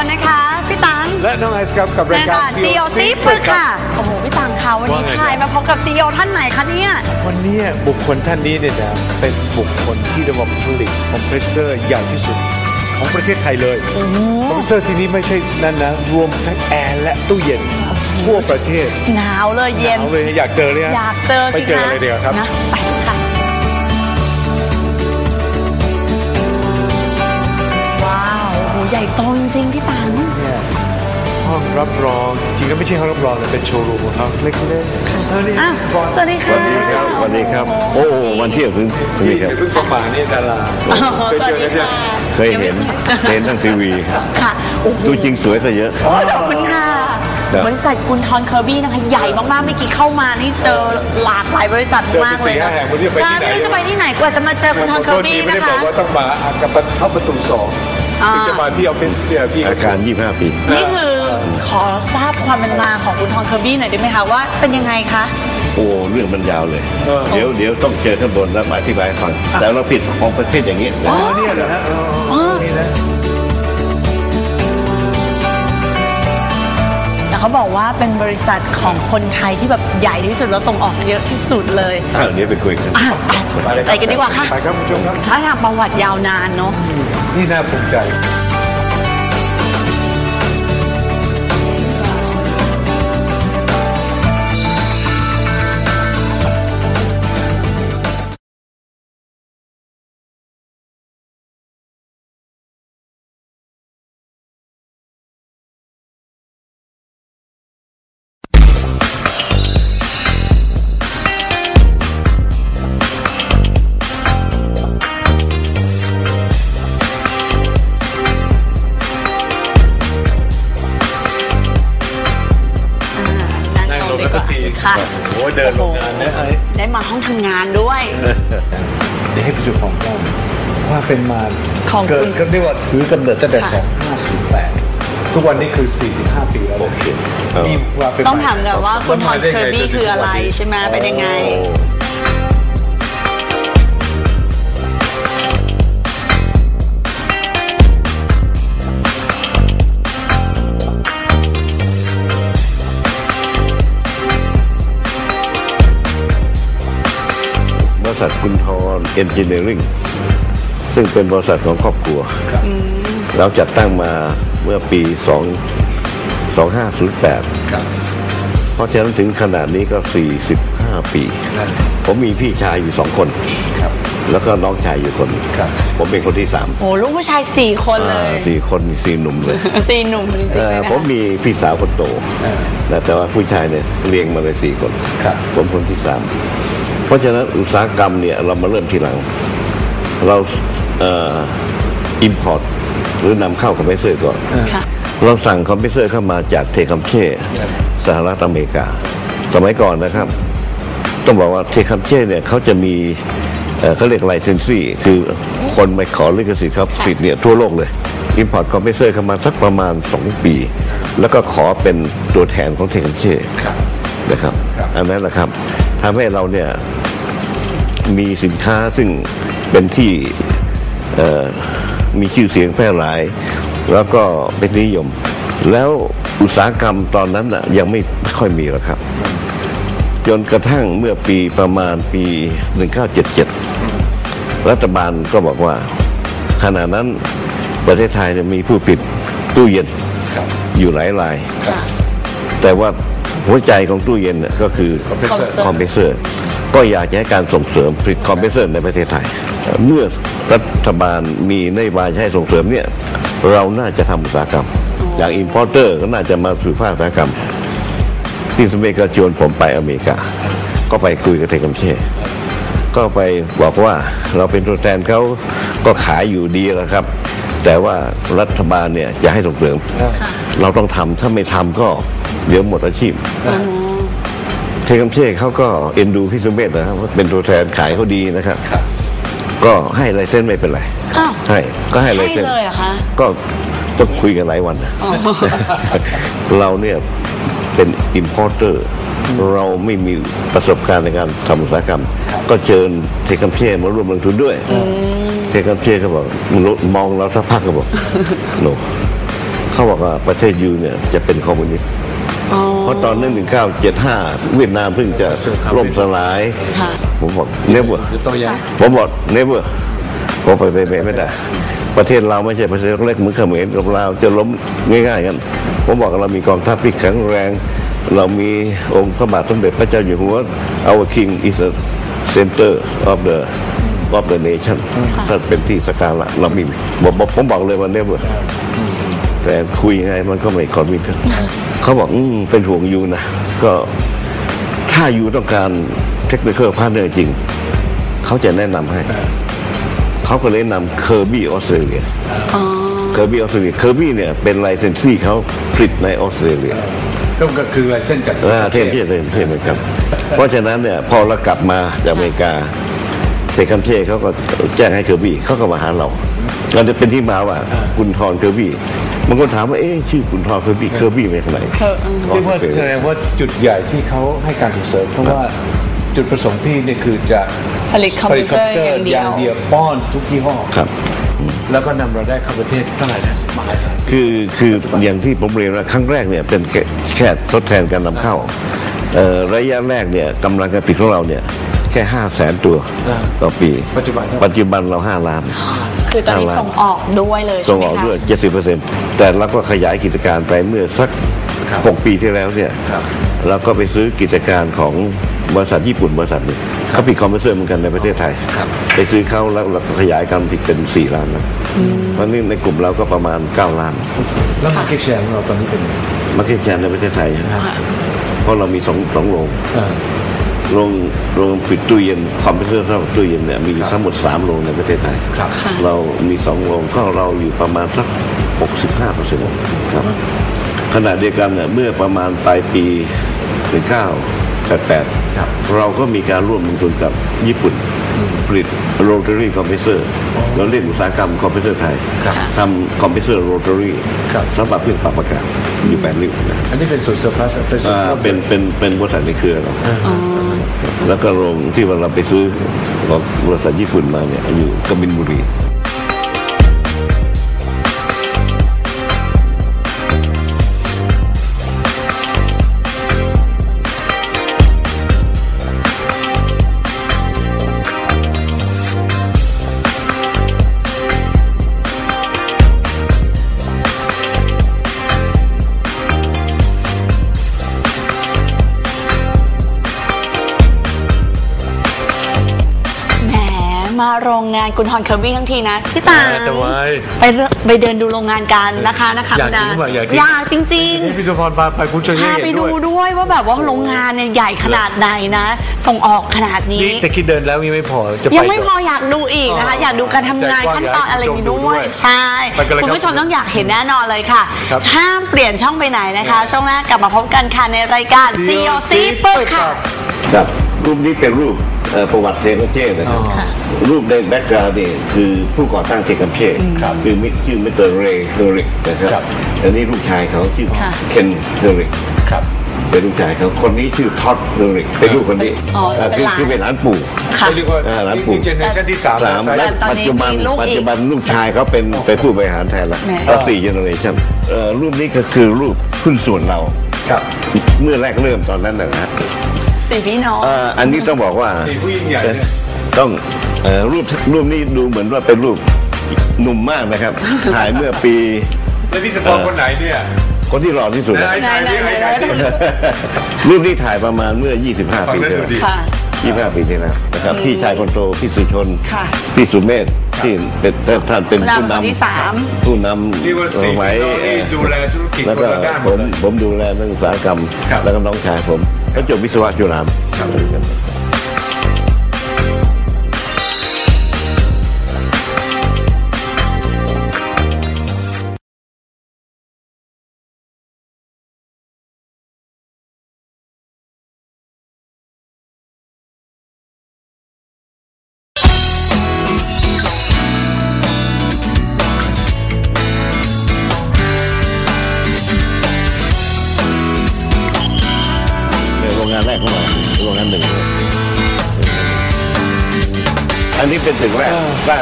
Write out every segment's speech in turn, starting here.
บกับเราสองคนนะคะ พี่ตังและน้องไอซ์ครับกับรายการซีโอซีฝึกค่ะ โอ้โห พี่ตังคะวันนี้ว่าไงใครมาพบกับซีโอท่านไหนคะเนี่ย วันนี้บุคคลท่านนี้เนี่ยนะเป็นบุคคลที่ระบบผลิตคอมเพรสเซอร์ใหญ่ที่สุดของประเทศไทยเลยโอ้โหคอมเพรสเซอร์ที่นี้ไม่ใช่นั่นนะ รวมทั้งแอร์และตู้เย็นทั่วประเทศ หนาวเลยเย็นเอาเลยอยากเจอเลยฮะอยากเจอไปสิเจอคะเลยเดียวาครับนะไป ใหญ่โตจริงๆพี่ตังเนี่ยห้องรับรองจริงก็ไม่ใช่ห้องรับรองนะเป็นโชว์รูมของเขาเล็กๆเออนี่อะบอลสวัสดีค่ะสวัสดีครับสวัสดีครับ โอ้โหวันเที่ยวถึงถึงนี่ครับเพิ่งประมาณนี่ดาราอ๋อเคยสวัเจสอดีกันเนี่ยค่ะเคยเห็นเห็นทางทีวีครับค่ะโอ้โหตัวจริงสวยซะเยอะโอ้ยขอบคุณค่ะครับบริษัทกุนทอนเคอร์บี้นะคะใหญ่มากๆเมื่อกี้เข้ามานี่เจอหลากหลายบริษัทมากเลยเจอไปสี่ห้าแห่งวันนี้ไปที่ใช่ไหนไม่รู้จะไปที่ไหนกว่าจะมาเจอกุนทอนเคอร์บี้ไม่นะได้บคะอกว่าต้องมาอะกับเข้าประตูสองอ่า ถึงจะมาที่ออฟฟิศเนี่ยพี่อาการ 25 ปี นี่คือขอทราบความเป็นมาของกุนทอนเคอร์บี้หน่อยได้ไหมคะว่าเป็นยังไงคะ โอ้เรื่องมันยาวเลย เออ เดี๋ยวเดี๋ยวต้องเจอข้างบนแล้วมาอธิบายให้ฟัง แต่เราผิดของประเทศอย่างนี้อ๋อเนี่ยเหรอฮะอ๋ออ๋อนี่นะ เขาบอกว่าเป็นบริษัทของคนไทยที่แบบใหญ่ที่สุดแล้วส่งออกเยอะที่สุดเลยอ้าวเดี๋ยวไปคุยกันอะไปไปกันดีกว่าค่ะไปครับคุณผู้ชมครับถ้าทางประวัติยาวนานเนาะนี่น่าภูมิใจ เป็นมาของเกิคุดณก็เรียกว่าถือกำเนิดตั้งแต่ ค่ะ 2508 ทุกวันนี้คือ 45 ปีแล้วโอเคเออ นี่ว่าเป็นต้องถามกันว่าคุณทอนได้เคอไงร์บี้จนถึงคืออะไรวันนี้ใช่ไหมเป็นยังไง บริษัทคุณทรเอนจิเนียริง ซึ่งเป็นบริษัทของครอบครัว อืมเราจัดตั้งมาเมื่อปี 2 2508 ครับเพราะฉะนั้นถึงขนาดนี้ก็ 45 ปี นั่นผมมีพี่ชายอยู่สองคน ครับ แล้วก็น้องชายอยู่คนหนึ่งครับ ผมเป็นคนที่สามโอ้ลูกผู้ชายสี่คนเลยอ่าสี่คนสี่หนุ่มเลยสี่หนุ่มจริงๆเอ่เลอยนะผมมีพี่สาวคนโต เออ นะแต่ว่าผู้ชายเนี่ยเลี้ยงมาเลยสี่คนครับ ผมคนที่สามเพราะฉะนั้นอุตสาหกรรมเนี่ยเรามาเริ่มทีหลัง เราเอ่ออิมพอร์ตหรือนำเข้าคอมเพรสเซอร์ก่อนเออค่ะ เราสั่งคอมเพรสเซอร์เข้ามาจากเทคัมเช่ครับสหรัฐอเมริกา สมัยก่อนนะครับ ต้องบอกว่าเทคัมเช่เนี่ยเขาจะมีเอ่อเขาเรียกไลเซนซี่คือคนไปขอลิขสิทธิ์เขาผลิตเนี่ยทั่วโลกเลยอิมพอร์ตคอมเพรสเซอร์เข้ามาสักประมาณ 2 ปี แล้วก็ขอเป็นตัวแทนของเทคัมเช่ครับนะครับครับ อันนั้นแหละครับทำให้เราเนี่ย มีสินค้าซึ่งเป็นที่เอ่อ มีชื่อเสียงแพร่หลาย แล้วก็เป็นนิยม แล้วอุตสาหกรรมตอนนั้นน่ะยังไม่ค่อยมีหรอกครับ จนกระทั่งเมื่อปีประมาณปี 1977 รัฐบาลก็บอกว่า ขณะนั้นประเทศไทยเนี่ยมีผู้ปิดตู้เย็นครับอยู่หลายรายค่ะแต่ว่า หัวใจของตู้เย็นเนี่ยก็คือคอมเพรสเซอร์ คอมเพรสเซอร์ ก็อยากจะให้การส่งเสริมผลิตคอมเพรสเซอร์ในประเทศไทย เมื่อรัฐบาลมีนโยบายให้ส่งเสริมเนี่ยเราน่าจะทำอุตสาหกรรม อย่างอินพอร์เตอร์ก็น่าจะมาสู่ภาคอุตสาหกรรมที่สมัยก็ชวนผมไปอเมริกา ก็ไปคุยกับเทคอมเช่ ก็ไปบอกว่าเราเป็นตัวแทนเขาก็ขายอยู่ดีแล้วครับ แต่ว่ารัฐบาลเนี่ยจะให้ส่งเสริมเออค่ะเราต้องทำถ้าไม่ทำก็ เดี๋ยวหมดอาชีพอ๋อเทคำเช่เขาก็เอ็นดูพี่สุเมธนะครับว่าเป็นตัวแทนขายเขาดีนะครับครับก็ให้ไลเซนส์ไม่เป็นไรอ้าวให้ก็ให้ไลเซนส์ให้เลยเหรอคะ ก็ต้องคุยกันหลายวันนะอ๋อ เราเนี่ยเป็นอิมพอร์เตอร์เราไม่มีประสบการณ์ในการทำอุตสาหกรรม ก็เชิญเทคำเช่มาร่วมลงทุนด้วย อืม เทคำเช่เขาบอกมองเราสักพักก็บอก โนเขาบอกว่าประเทศยูเนี่ยจะเป็นคอมมิวนิสต์อ๋อ เพราะตอนนั้น1975 เวียดนามเพิ่งจะล่มสลาย ค่ะ ผมบอกเนเวอร์คือโตยังผมบอกเนเวอร์ผมไปไปไปไม่ได้ ประเทศเราไม่ใช่ประเทศเล็กเหมือนเขมรกับเราจะล้มง่ายๆกันผมบอกเรามีกองทัพที่แข็งแรง เรามีองค์พระบาทสมเด็จพระเจ้าอยู่หัว our king is the center of the of the nation ค่ะท่านเป็นที่สักการะเรามีบอกบอกผมบอกเลยว่าเนเวอร์ แต่คุยยังไงมันก็ไม่คอนวินกันเขาบอกอืมเป็นห่วงยูนะ ก็ถ้ายูต้องการเทคนิคพาร์เนอร์จริง เขาจะแนะนำให้ เขาก็เลยนำเคอร์บี้ออสเตรเลียอ๋อเคอร์บี้ออสเตรเลียเคอร์บี้เนี่ยเป็นไลเซนซี่เขาผลิตในออสเตรเลียก็คือลายเส้นจากอ่าเทมเทียเทมเทียเหมือนกันเพราะฉะนั้นเนี่ยพอเรากลับมาจากอเมริกาเซคัมเช่เขาก็แจ้งให้เคอร์บี้เขาก็มาหาเรา เราจะเป็นที่มาว่าคุณทอนเคอร์บี้บางคนถามว่าเอ๊ะชื่อคุณทอนเคอร์บี้เคอร์บี้มาจากไหนเธออืมเรียกว่าแสดงว่าจุดใหญ่ที่เขาให้การส่งเสริมเพราะว่าจุดประสงค์พี่เนี่ยคือจะผลิตคอมผพิลิวตคอมเตอพิวร์เตออร์ย่างเดีอยวย่างเดียวป้อนทุกยี่ห้อครับอืมแล้วก็นำเราได้เข้าประเทศเท่าไหร่นะมหาศาลคือคืออย่างที่ผมเรียนว่าครั้งแรกเนี่ยเป็นแค่แค่ทดแทนการนำเข้าเอ่อระยะแรกเนี่ยกำลังการผลิตของเราเนี่ย แค่ห้าแสนตัวอ่าต่อปี ปัจจุบันเท่าไหร่ปัจจุบันเราห้าล้าน คือตอนนี้ห้าล้านส่งออกด้วยเลยส่ใช่งไหมออกคะด้วยเจ็ดสิบเปอร์เซ็นต์แต่เราก็ขยายกิจการไปเมื่อสักครับหกปีที่แล้วเนี่ยครับเราก็ไปซื้อกิจการของบริษัทญี่ปุ่นบริษัทหนึ่งเขาผลิตคอมพิวเตอร์เหมือนกันในประเทศไทยครับไปซื้อเขาแล้วเราก็ขยายการผลิตเป็นสี่ล้านแล้วเพราะนี่ในกลุ่มเราก็ประมาณเก้าล้าน แล้วมาร์เก็ตแชร์ของเราตอนนี้เป็นยังไงมาร์เก็ตแชร์ในประเทศไทยนะค่ะเพราะเรามีสองสองโรงอ่า โรงโรงผลิตตู้เย็นคอมพิวเตอร์สำหรับตู้เย็นเนี่ยมีอยู่ทั้งหมดสามโรงในประเทศไทย ครับค่ะเรามีสองโรงก็เราอยู่ประมาณสัก 65เปอร์เซ็นต์ครับขณะเดียวกันเนี่ยเมื่อประมาณปลายปี1988ครับเราก็มีการร่วมลงทุนกับญี่ปุ่นผลิตโรตารี่คอมเพรสเซอร์อ๋อเราเรียกอุตสาหกรรมคอมเพรสเซอร์ไทยครับทำคอมเพรสเซอร์โรตารี่ครับ สำหรับเครื่องปรับอากาศอยู่แปดริ้วนะอันนี้เป็นส่วนเซอร์พลัสเป็นส่วนอ่าเป็นเป็นเป็นบริษัทในเครือเรา อ่า อ๋อ แล้วก็โรงที่ว่าเราไปซื้อของบริษัทญี่ปุ่นมาเนี่ยอยู่กบินบุรีางานคุณฮอนเคอร์บี้ทั้งทีนะพี่ตาทำไมไปเริ่มไปเดินดูโรงงานกันนะคะนะคะอยากคุณจริงหรือเปล่าอยากจริง อยากจริง นี่พี่สุพรพาไปคุณชยๆพาเห็นไปด้ดูวยด้วยว่าแบบว่าโรงงานเนี่ยใหญ่ขนาดไหนนะ ส่งออกขนาดนี้ นี่แต่คิดเดินแล้วยังไม่พอจะไปยังไม่พอต่ อยากดูอีกนะคะอ๋อออยากดูการทำงานใจกว้างขั้นตอนอะไรอย่างนี้อยากให้ผู้ชมดูด้ด้ววยยใช่ไปกันเลยคุณครับผู้ชมต้องอยากเห็นแน่นอนเลยค่ะ ครับห้ามเปลี่ยนช่องไปไหนนะคะ ช่วงแรกกลับมาพบกันค่ะในรายการ COC ปึ๊กค่ะ ครับรูปนี้เป็นรูป เอ่อประวัติเทนเช่นะครับอ๋อค่ะ รูปในแบ็กกราวด์นี่คือผู้ก่อตั้งเทคัมเช่ครับคือมิสชื่อมิสเตอร์เรย์เฮอริกนะครับครับ อันนี้ลูกชายเขาชื่อค่ะ เคนเฮอริก ครับ เป็นลูกชายเขาคนนี้ชื่อท็อดเฮอริกเป็นลูกคนนี้อ๋ออ่าเป็นหลาน คือเป็นหลานปู่ ค่ะ เรียกว่าอ่าร้านปู่เจเนอเรชั่นที่สามสามใช่และตอนปัจนี้จุบันมีลูกอีกปัจจุบันลูกชายเขาเป็นเป็นผู้บริหารแทนแล้วแหม ก็สี่เจเนอเรชั่นรูปนี้ก็คือรูปหุ้นส่วนเรา ครับ เมื่อแรกเริ่มตอนนั้นนะฮะ สี่พี่น้องเอ่ออันนี้ต้องบอกว่านี่ผู้ยิ่งใหญ่เนี่ย ต้องเอ่อรูปรูปนี้ดูเหมือนว่าเป็นรูปหนุ่มมากนะครับ ถ่ายเมื่อปี แล้วพี่สุพรคนไหนเนี่ยคนที่หล่อที่สุดนะ ไหนไหนไหนไหนไหนรูปนี้ถ่ายประมาณเมื่อ 25 ปีที่แล้วค่ะ 25 ปีที่แล้วนะครับ พี่ชายคนโตพี่สุชน ค่ะ พี่สุเมธ ที่เป็นท่านเป็นผู้ผู้นำคนที่นำสามผู้นนี่ว่าำสี่สมัยพี่น้องที่ดูแลธุรกิจแล้วก็คนละด้านหผมมดเลยผมดูแลเรื่องอุตสาหกรรมครับแล้วก็น้องชายผมก็จบวิศวะจุฬา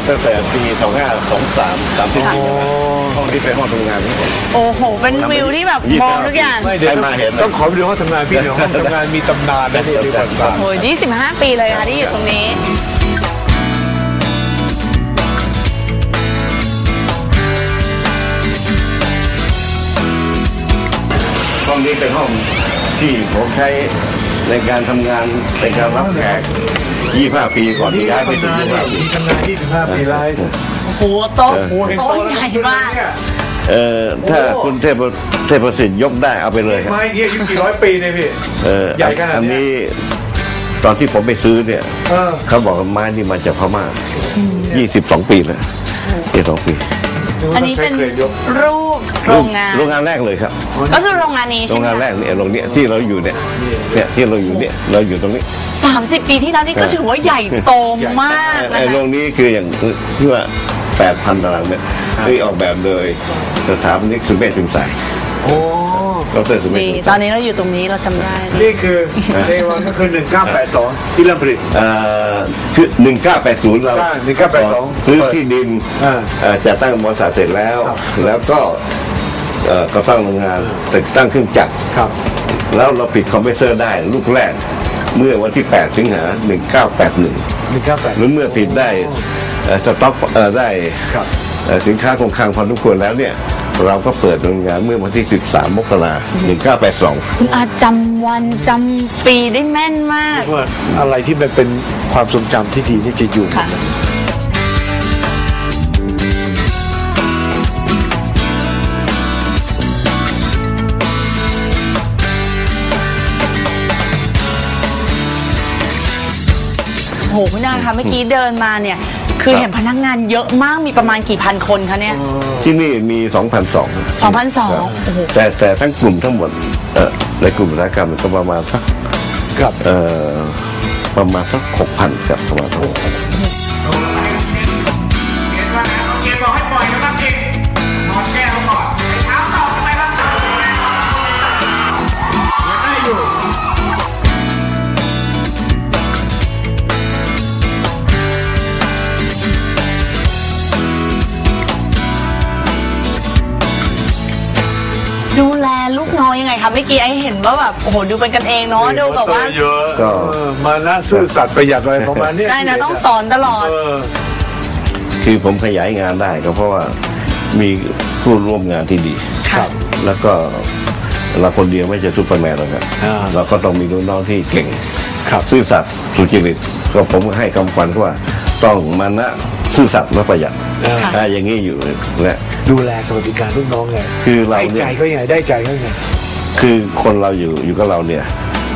ตั้งแต่ปี2523 34ห้องที่เป็นห้องทำงานของผม โอ้โห เป็นวิวที่แบบยี่สิบมองเก้าทุกอย่าง ไม่เดี๋ยวใครมาเห็น ต้องขอไปดูห้องทำงานพี่เดี๋ยวห้องทำงานมีตำนานนะที่ที่ประวัติศาสตร์โอ้ยยี่สิบห้าปีเลยค่ะที่อยู่ตรงนี้ ห้องนี้เป็นห้องที่ผมใช้ในการทำงานในการรับแขก 25ปีก่อนที่ย้ายไปถึงมี25ปีทำงาน25ปีไลฟ์โอ้โหโต๊ะโต๊ะใหญ่มากเอ่อถ้าคุณเทพเทพสิทธิ์ยกได้เอาไปเลยครับไม้เยี่ยอายุกี่ร้อยปีเนี่ยพี่เออใหญ่ขนาดนี้ตอนที่ผมไปซื้อเนี่ยเขาบอกว่าไม้นี่มาจากพม่า22ปีแล้ว22ปีอันนี้เป็นรูปโรงงานโรงงานแรกเลยครับ ก็คือโรงงานนี้ใช่ไหมโรงานแรกเนี่ยโรงเนี้ยที่เราอยู่เนี่ยเนี่ยที่เราอยู่เนี่ยเราอยู่ตรงนี้ สามสิบปีที่แล้วนี่ก็ถือว่าใหญ่โตมากไอ้นะโรคะ งนี้คืออย่างที่ว่า 8,000ตารางเมตรที่ออกแบบโดยสถาปนิกสุเมธพิมพ์ใสโอ้ดรสุเมธนี่พิมพ์ใสตอนนี้เราอยู่ตรงนี้เราจำได้นะนี่คือเรวันก็คือ 1982 ที่เริ่มผลิต เอ่อคือ1980 เราใช่1982ซื้อที่ดินอ่าเอ่อจัดตั้งบริษัทเสร็จแล้ว ครับ แล้วก็เอ่อก็ตั้งโรงงานติดตั้งเครื่องจักร ครับ แล้วเราปิดคอมเพรสเซอร์ได้ลูกแรก เมื่อวันที่ 8 สิงหา 1981 1981หรือเมื่อปิดได้เอ่อสต็อกเอ่อได้ครับ เอ่อสินค้าคงคลังพอทุกควรแล้วเนี่ย เราก็เปิดโรงงานเมื่อวันที่ 13 มกราคม 1982 คุณอาจำวันจำปีได้แม่นมาก ว่าอะไรที่มันเป็นความทรงจำที่ดีนี่จะอยู่ค่ะ โหคุณอาคะเมื่อกี้เดินมาเนี่ย คือเห็นพนักงานเยอะมากมีประมาณกี่พันคนคะเนี่ย ที่นี่มี 2,200 2,200ครับโอ้โห แต่แต่ทั้งกลุ่มทั้งหมดเอ่อในกลุ่มอุตสาหกรรมก็ประมาณสักครับ เอ่อประมาณสัก6,000ครับประมาณสัก6,000 คะเมื่อกี้ไอ้เห็นว่าแบบโอ้โหดูเป็นกันเองเนาะดูแบบว่าเยอะก็ เออมานะซื่อสัตย์ประหยัดอะไรประมาณเนี้ยได้นะต้องสอนตลอด เออ คือผมขยายงานได้ก็เพราะว่ามีผู้ร่วมงานที่ดี ค่ะ แล้วก็เราคนเดียวไม่ใช่ซูเปอร์แมนหรอกครับอ่าเราก็ต้องมีลูกน้องที่เก่งครับซื่อสัตย์สุจริตก็ผมก็ให้คำขวัญว่าต้องมานะซื่อสัตย์และประหยัดอ่าค่ะอ่าอย่างนี้อยู่นะดูแลสวัสดิการลูกน้องไงคือเราให้เนี่ใจยเขายังไงได้ใจเขายังไง คือคนเราอยู่อยู่กับเราเนี่ย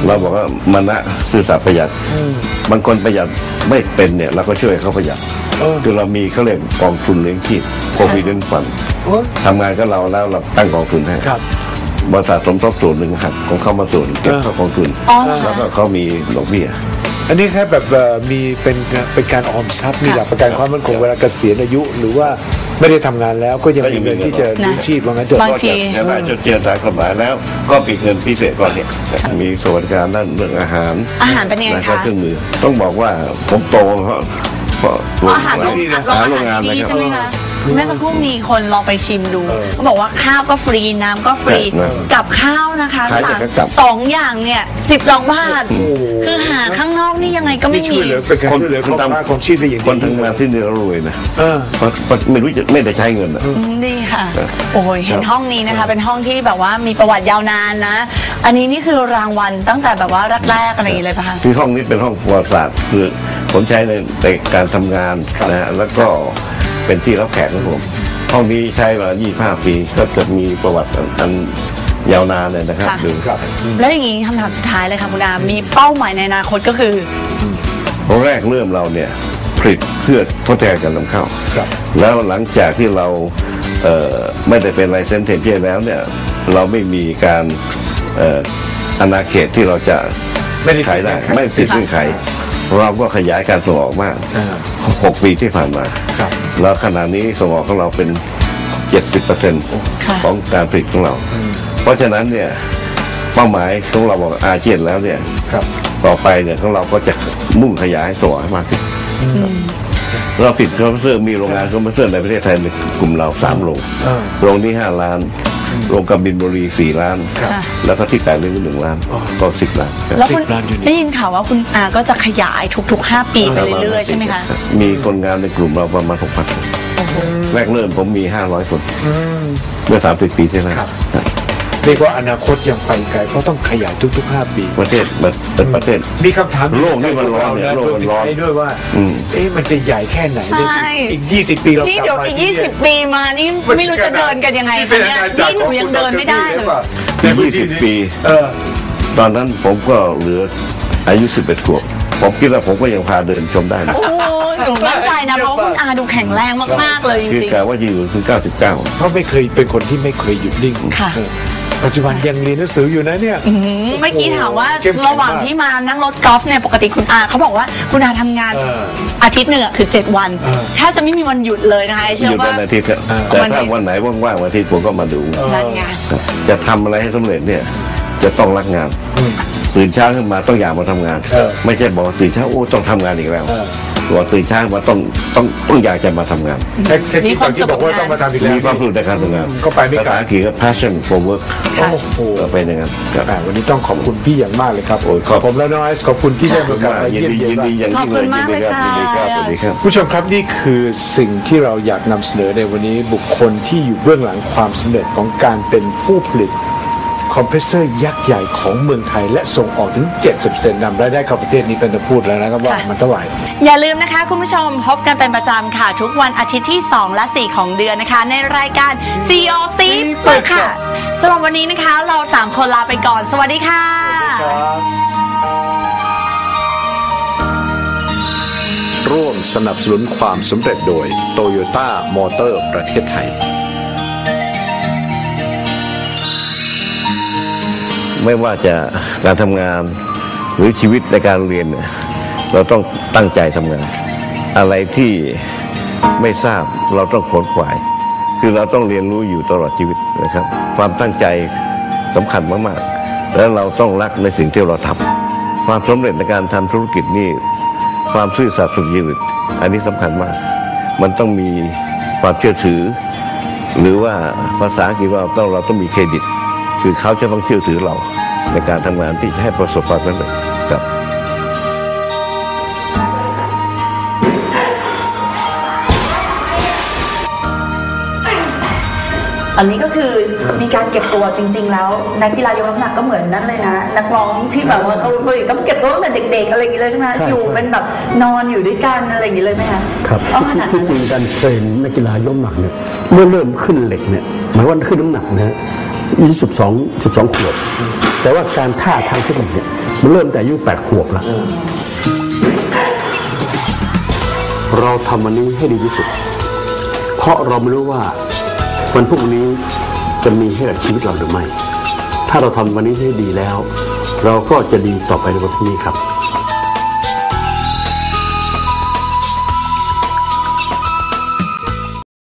เราบอกว่ามานะซื่อสัตย์ประหยัดอืมบางคนประหยัดไม่เป็นเนี่ยเราก็ช่วยเขาประหยัดเออคือเรามีเขาเรียกกองทุนเลี้ยงชีพ provident fund โอ้ยทำงานกับเราแล้วเราตั้งกองทุนให้ครับบริษัทสมทบส่วนหนึ่งหักของเขามาส่วนเก็บเข้ากองทุนอ๋อเหรอแล้วก็คะเขามีดอกเบี้ยอันนี้แค่แบบเอ่อมีเป็นเป็นการออมทรัพย์มีหลักประกันความมั่นคงเวลาเกษียณอายุหรือว่า ไม่ได้ทำงานแล้วก็ยังก็ยัมีงมีเงินที่จะนะเลี้ยงชีพว่างั้นเถอะบางทีก็จะได้จดเจรตามกฎหมายแล้ว ก็ปิดเงินพิเศษก่อนเนี่ยมีสวัสดิการด้านเรื่องอาหารอาหารเป็นยังไงนะคคะ รับเครื่องมือต้องบอกว่าผมโตเพราะเพราะอ๋ออาหารโรงอาหารโรงงานดีนะครับ ใช่ไหมคะ เมื่อสักครู่มีคนลองไปชิมดูเออเขาบอกว่าข้าวก็ฟรีน้ำก็ฟรีเออกับข้าวนะคะขายแต่กับกับสองอย่างเนี่ยสิบสองบาทโอ้โห คือหาข้างนอกนี่ยังไงก็ไม่นี่ช่มี วยเหลือเป็นการช่วยเหลือครอบครัวของชีพได้อย่างดีคนทำงานที่นี่เรารวยนะเออ เพราะเพราะไม่รู้จะไม่ได้ใช้เงินอะ อืมดีค่ะเออโอ้ยเห็นห้องนี้นะคะเป็นห้องที่แบบว่ามีประวัติยาวนานนะ อันนี้นี่คือรางวัลตั้งแต่แบบว่าแรกๆอะไรอย่างเงี้ยเลยปะคะคือห้องนี้เป็นห้องประวัติศาสตร์คือผมใช้ในในการทำงานนะฮะแล้วก็ เป็นที่รับแขกของผมห้องนี้ใช้มา25 ปี ก็จะมีประวัติอันอันยาวนานเลยนะครับค่ะ ดูครับอืมแล้วอย่างนี้คำถามสุดท้ายเลยค่ะคุณอามีเป้าหมายในอนาคตก็คือตอนแรกเริ่มเราเนี่ยผลิตเพื่อทดแทนการนำเข้า ครับ แล้วหลังจากที่เราเอ่อไม่ได้เป็นไลเซนเทนเทียแล้วเนี่ยเราไม่มีการเอ่ออาณาเขตที่เราจะไม่ได้ขายได้ติดเงื่อนไขไม่ติดเงื่อนไข เราก็ขยายการส่งออกมากอ่า หกปีที่ผ่านมา ครับ แล้วขณะนี้ส่งออกของเราเป็น 70%ค่ะของการผลิตของเราอืมเพราะฉะนั้นเนี่ยเป้าหมายของเราบอกอาเซียนแล้วเนี่ยครับต่อไปเนี่ยของเราก็จะมุ่งขยายส่งออกให้มากขึ้นอืมเราผลิตคอมพิวเตอร์มีโรงงานคอมพิวเตอร์ในประเทศไทยในกลุ่มเราสามโรงเออโรงนี้ห้าล้าน โรงกำบินบุรีสี่ล้าน ครับ ค่ะ แล้วก็ที่แปดเรื่องหนึ่งล้านอ๋อ ก็สิบล้านแล้วคุณสิบล้านยูนิต ได้ยินข่าวว่าคุณอาก็จะขยายทุกๆ 5 ปีไปเรื่อยๆใช่ไหมคะมีคนงานในกลุ่มเราประมาณหกพันคนแรกเริ่มผมมีห้าร้อยคน อืม เมื่อสามสิบปีที่แล้วครับ เรียกว่าอนาคตยังไปไกลเพราะต้องขยายทุกๆ 5 ปี ประเทศมันเป็นประเทศ มีคำถามโลกนี่มันร้อนเนี่ยโลกมันร้อนวมถึงไทยด้วยว่าอืมเอ๊ะมันจะใหญ่แค่ไหนใช่อีก 20 ปีเรานี่กลับเดี๋ยวมาอีกที่เนี่ย20 ปีมานี่ไม่รู้จะเดินกันยังไงนี่คะเป็นเนี่ยอาณาจักนี่รหนูยังเดินไม่ได้เลยในพื้นที่นี้20 ปีเออตอนนั้นผมก็เหลืออายุสิบเอ็ดขวบ ผมคิดว่าผมก็ยังพาเดินชมได้นะโอ้ย หนูมั่นใจนะเพราะว่าคุณอาดูแข็งแรงมากๆเลยจคือริงกะว่าจะอยู่ถึงเก้าสิบเก้าเพราะไม่เคยเป็นคนที่ไม่เคยหยุดนิ่งค่ะ เออปัจจุบันยังเรียนหนังสืออยู่นะเนี่ย ๆอื้อหือเมื่อกี้ถามว่าเข้มแข็งมาก ระหว่างที่มานั่งรถกอล์ฟเนี่ยปกติคุณอาเขาบอกว่าคุณอาทำงานเออ อาทิตย์หนึ่งอะคือ 7 วันเออ แทบจะไม่มีวันหยุดเลยนะคะเชื่หอยุดว่า วันอาทิตย์ครับอ่าแต่ถ้าวันไหนว่างๆวันอาทิตย์ผมก็มาดูเออ นั่นไง ครับจะทำอะไรให้สำเร็จเนี่ย จะต้องรักงาน อืม ตื่นเช้าขึ้นมาต้องอยากมาทำงาน เออ ไม่ใช่บอกว่าตื่นเช้าโอ้ต้องทำงานอีกแล้ว เออ บอกตื่นเช้ามาต้องต้องต้องอยากจะมาทำงานแท็กซี่ตอนที่บอกว่าต้องมาทำอีกแล้วมีความสุขในการทำงานก็ไปไม่ไกลภาษาอังกฤษก็ passion for work โอ้โหก็ไปอย่างนั้นครับอ่าวันนี้ต้องขอบคุณพี่อย่างมากเลยครับโอ้ยขอบผมและน้องไอซ์ขอบคุณที่ได้ขอบมาคุณกลับมากมายินเยี่ยมดีเยียยินนดีอย่างยิ่งเลยขอบคุณมากยินดีครับเลยยินดีครับค่ะสวัสดีครับ ผู้ชมครับนี่คือสิ่งที่เราอยากนำเสนอในวันนี้บุคคลที่อยู่เบื้องหลังความสำเร็จของการเป็นผู้ผลิต คอมเพรสเซอร์ยักษ์ใหญ่ของเมืองไทย และส่งออกถึง 70%นำรายได้เข้าประเทศนี้ก็จะพูดแล้วนะครับว่าค่ะ มันเท่าไหร่ อย่าลืมนะคะ คุณผู้ชมพบกันเป็นประจำค่ะ ทุกวันอาทิตย์ที่ 2 และ 4 ของเดือนนะคะ ในรายการ CEO ตีปึกค่ะสำหรับวันนี้นะคะ เรา 3 คนลาไปก่อน สวัสดีค่ะ ร่วมสนับสนุนความสำเร็จโดยโตโยต้ามอเตอร์ประเทศไทย ไม่ว่าจะการทำงานหรือชีวิตในการเรียน เราต้องตั้งใจทำงาน อะไรที่ไม่ทราบเราต้องขนขวาย คือเราต้องเรียนรู้อยู่ตลอดชีวิตนะครับ ความตั้งใจสำคัญมากๆ แล้วเราต้องรักในสิ่งที่เราทำความสำเร็จในการทำธุรกิจนี่ความซื่อสัตย์สุจริตอันนี้สำคัญมาก มันต้องมีความเชื่อถือ หรือว่าภาษาอังกฤษว่าต้องเราต้องมีเครดิต คือเขาจะต้องเชื่อถือเรา ในการทำงานที่จะให้ประสบความสำเร็จครับอันนี้ก็คือมีการเก็บตัวจริง ๆ แล้วนักกีฬายกน้ำหนักก็เหมือนนั่นเลยนะนักร้องที่แบบว่าเขาต้องเก็บตัวตั้งแต่เด็ก ๆ อะไรอย่างนี้เลยใช่ไหมใช่อยู่ใช่เป็นแบบนอนอยู่ด้วยกันอะไรอย่างนี้เลยไหมคะครับเอาขนาดที่นั้นจริงการเทรนนักกีฬายกน้ำหนักเนี่ยเมื่อเริ่มขึ้นเหล็กเนี่ยหมายว่าขึ้นน้ำหนักนะฮะ อายุสิบสองสิบสองขวบ แต่ว่าการท่าทางเทคนิคเนี่ยมันเริ่มแต่อายุแปดขวบแล้วเราทำวันนี้ให้ดีที่สุด เพราะเราไม่รู้ว่าวันพรุ่งนี้จะมีให้กับชีวิตเราหรือไม่ ถ้าเราทำวันนี้ให้ดีแล้ว เราก็จะดีต่อไปในวันพรุ่งนี้ครับ